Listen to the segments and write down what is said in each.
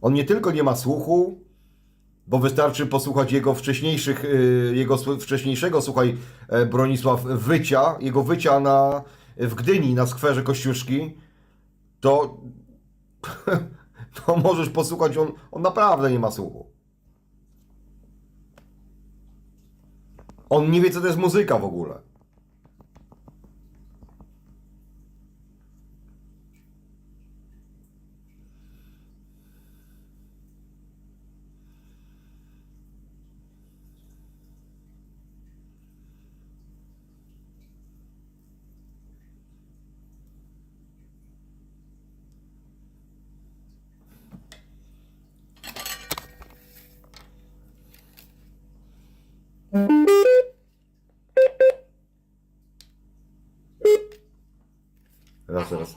On nie tylko nie ma słuchu, bo wystarczy posłuchać jego wcześniejszych, y, jego wcześniejszego, słuchaj, e, Bronisław, wycia, jego wycia na, w Gdyni na skwerze Kościuszki, to, to możesz posłuchać, on, on naprawdę nie ma słuchu. On nie wie, co to jest muzyka w ogóle. Raz, raz.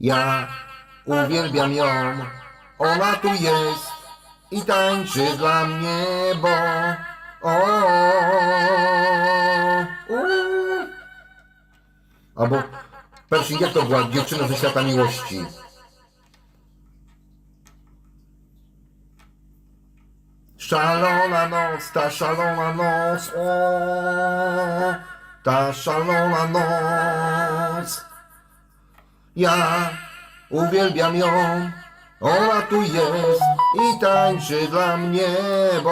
Ja uwielbiam ją, ona tu jest i tańczy dla mnie, bo o. Albo Pershing, jak to była dziewczyna ze świata miłości? Szalona noc, ta szalona noc, o, ta szalona noc. Ja uwielbiam ją, ona tu jest i tańczy dla mnie, bo...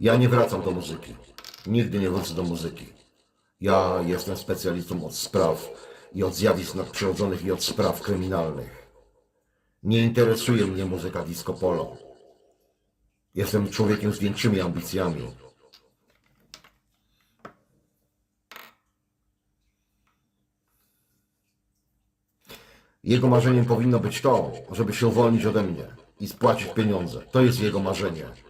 Ja nie wracam do muzyki. Nigdy nie wrócę do muzyki. Ja jestem specjalistą od spraw i od zjawisk nadprzyrodzonych i od spraw kryminalnych. Nie interesuje mnie muzyka disco polo. Jestem człowiekiem z większymi ambicjami. Jego marzeniem powinno być to, żeby się uwolnić ode mnie i spłacić pieniądze. To jest jego marzenie.